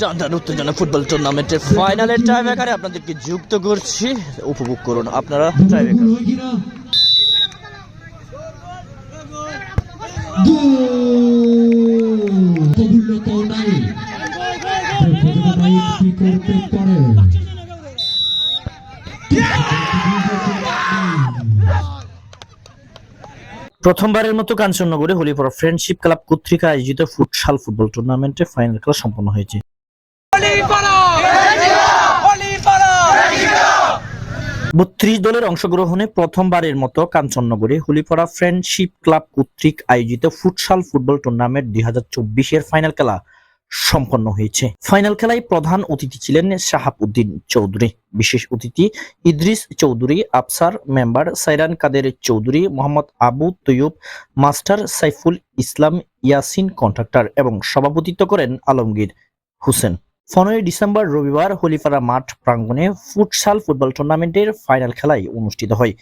টানটান উত্তেজনা ফুটবল টুর্নামেন্টের ফাইনালের টাইব্রেকারে আপনাদেরকে যুক্ত করছি। উপভোগ করুন আপনারা টাইব্রেকার প্রথমবারের মতো কাঞ্চননগরে হলিপড়া ফ্রেন্ডশিপ ক্লাব কর্তৃক আয়োজিত ফুটসাল ফুটবল টুর্নামেন্টে ফাইনাল খেলা সম্পন্ন হয়েছে। বত্রিশ দলের অংশগ্রহণে প্রথমবারের মতো কাঞ্চননগরে হলিপড়া ফ্রেন্ডশিপ ক্লাব কর্তৃক আয়োজিত ফুটসাল ফুটবল টুর্নামেন্ট দুই হাজার চব্বিশের ফাইনাল খেলা সম্পন্ন হয়েছে। ফাইনাল খেলায় প্রধান অতিথি ছিলেন শাহাবুদ্দিন চৌধুরী। বিশেষ অতিথি Idris Chowdhury, Afsar member Sairan Kader Chowdhury, Mohammad Abu Taiyab, master Saiful Islam, Yasin contractor এবং সভাপতিত্ব করেন আলমগীর হোসেন। পনেরোই ডিসেম্বর রবিবার হলিপাড়া মাঠ প্রাঙ্গণে ফুটসাল ফুটবল টুর্নামেন্টের ফাইনাল খেলায় অনুষ্ঠিত হয়।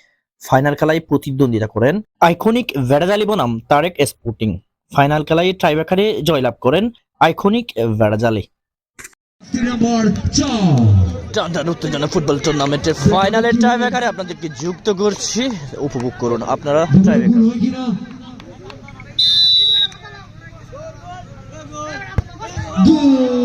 ফাইনাল খেলায় প্রতিদ্বন্দ্বিতা করেন আইকনিক ভেড়াজালি বনাম তারেক স্পোর্টিং। ফাইনাল খেলায় টাইব্রেকারে জয়লাভ করেন আইকনিক ভেড়াজালি টানটান উত্তেজনা ফুটবল টুর্নামেন্টের ফাইনালের টাইব্রেকারে আপনাদেরকে যুক্ত করছি। উপভোগ করুন আপনারা টাইব্রেকার। হয়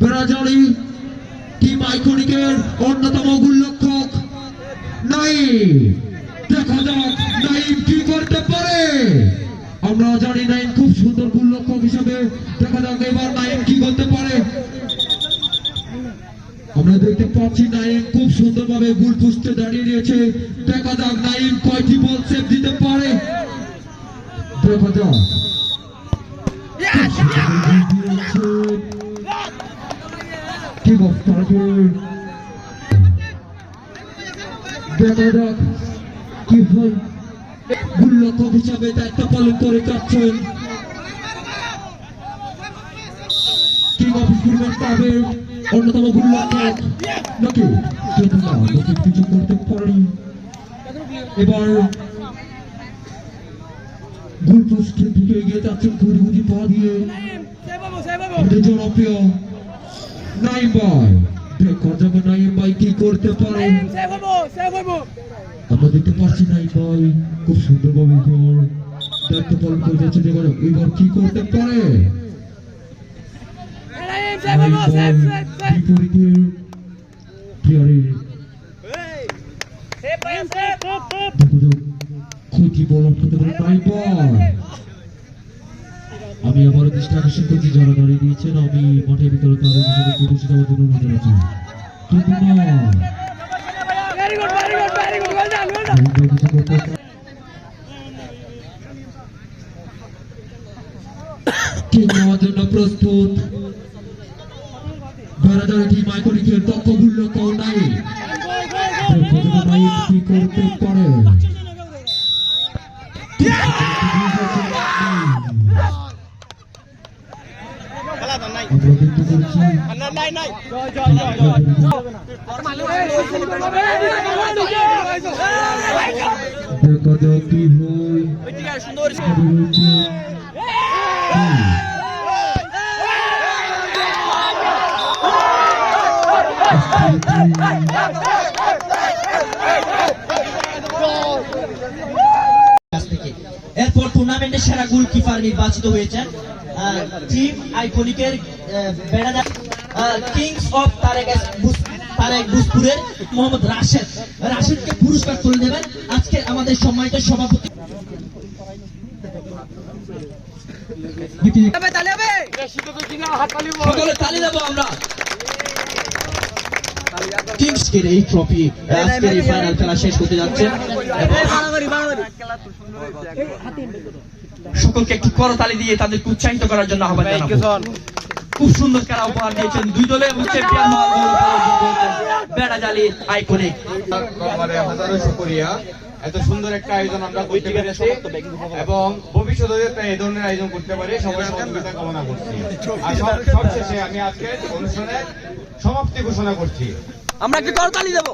বেড়াজালি টিম আইকনিকের অন্যতম গোলরক্ষক নাইম দেখা যাক নাইম কি করতে পারে। আমরা জানি নাইম খুব সুন্দর গোলরক্ষক হিসাবে দেখা যাক এবার নাইম কি করতে পারে। আমরা দেখতে পাচ্ছি নাইম খুব সুন্দরভাবে গোল পোস্টে দাঁড়িয়ে রয়েছে। দেখা যাক নাইম কয়টি বল সেভ দিতে পারে। দেখা যাক। অফ টার্গেট দেখা যাক কি হয় গোলরক্ষক হিসাবে দায়িত্ব পালন করে যাচ্ছেন কিং অফ টুর্নামেন্ট পাবে অন্যতম গোলরক্ষক নাকি কিন্তু না নাকি? কিছু করতে পারেনি এবার গোল পোস্টের দিকে এগিয়ে যাচ্ছেন ঘুরি পা দিয়ে। জনপ্রিয় নাইম ভাই দেখা যাবে নাইম ভাই কি করতে পারে আমরা দেখতে পাচ্ছি নাইম ভাই খুব সুন্দরভাবে গোল দায়িত্ব পালন করে যাচ্ছে এবার এবার কি করতে পারে বিপরীতে প্লেয়ারের ক্ষতি বল আটকাতে পারে নাইম ভাই আমি আবারও দৃষ্টি আকর্ষণ যারা দাঁড়িয়ে দিয়েছেন আমি মাঠের ভিতরে তাদের হিসাবে উপস্থিত হওয়ার জন্য অনুরোধ জানাচ্ছি কিন্তু জন্য প্রস্তুত। বেড়াদার টিম আইকনিকের দক্ষ নাই কি করতে পারে। আমরা দেখতে পাচ্ছি Hey, hey, hey, হয় কাছ টুর্নামেন্টের সেরা গোলকিপার নির্বাচিত হয়েছেন। টিম আইকনিকের বেড়াদা কিংস অফ তারেক তারেক বুসপুরের মোহাম্মদ রাশেদ রাশেদকে পুরস্কার তুলে দেবেন আজকে আমাদের সম্মানিত সভাপতি। সকলে তালি দেবো আমরা। কিংসকের এই ট্রফি আজকের এই ফাইনাল খেলা শেষ হতে যাচ্ছে। সকলকে একটি করতালি দিয়ে তাদেরকে উৎসাহিত করার জন্য আহ্বান জানাব। খুব সুন্দর খেলা উপহার দিয়েছেন দুই দলে এবং চ্যাম্পিয়ন গৌরব অর্জন আইকনিক। হাজারো শুকরিয়া এত সুন্দর একটা আয়োজন আমরা করতে পেরেছি এবং ভবিষ্যতে যাতে এই ধরনের আয়োজন করতে পারি সবাই সহযোগিতা কামনা করছি। আর সবশেষে আমি আজকে অনুষ্ঠানের সমাপ্তি ঘোষণা করছি। আমরা কি করতালি দেবো।